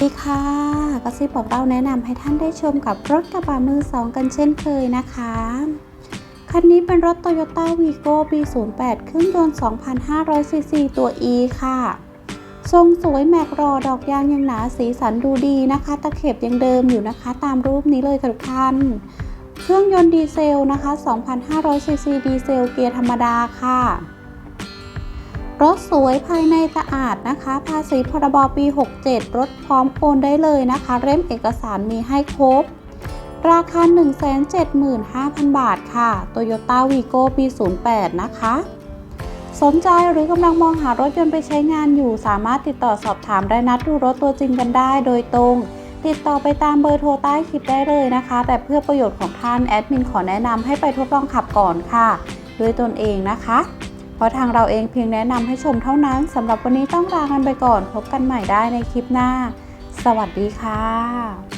ดีค่ะกระซิบบอกเราแนะนำให้ท่านได้ชมกับรถกระบะมือสองกันเช่นเคยนะคะ คันนี้เป็นรถ Toyota Vigo B08 เครื่องยนต์ 2,500ซีซีตัว E ค่ะ ทรงสวยแม็กรอดอกยางยังหนาสีสันดูดีนะคะ ตะเข็บยังเดิมอยู่นะคะ ตามรูปนี้เลยค่ะทุกท่านเครื่องยนต์ดีเซลนะคะ 2,500ซีซีดีเซลเกียร์ธรรมดาค่ะ รถสวยภายในสะอาดนะคะ ภาษีพรบปี 67 รถพร้อมโอนได้เลยนะคะ เล่มเอกสารมีให้ครบ ราคา 175,000 บาทค่ะ Toyota Vigo ปี 08 นะคะ สนใจหรือกำลังมองหารถยนต์ไปใช้งานอยู่ สามารถติดต่อสอบถามได้นัดดูรถตัวจริงกันได้โดยตรงติดต่อไปตามเบอร์โทรใต้คลิปได้เลยนะคะ แต่เพื่อประโยชน์ของท่านแอดมินขอแนะนำให้ไปทดลองขับก่อนค่ะ ด้วยตนเองนะคะ เพราะทางเราเองเพียงแนะนำให้ชมเท่านั้นสำหรับวันนี้ต้องลากันไปก่อน พบกันใหม่ได้ในคลิปหน้า สวัสดีค่ะ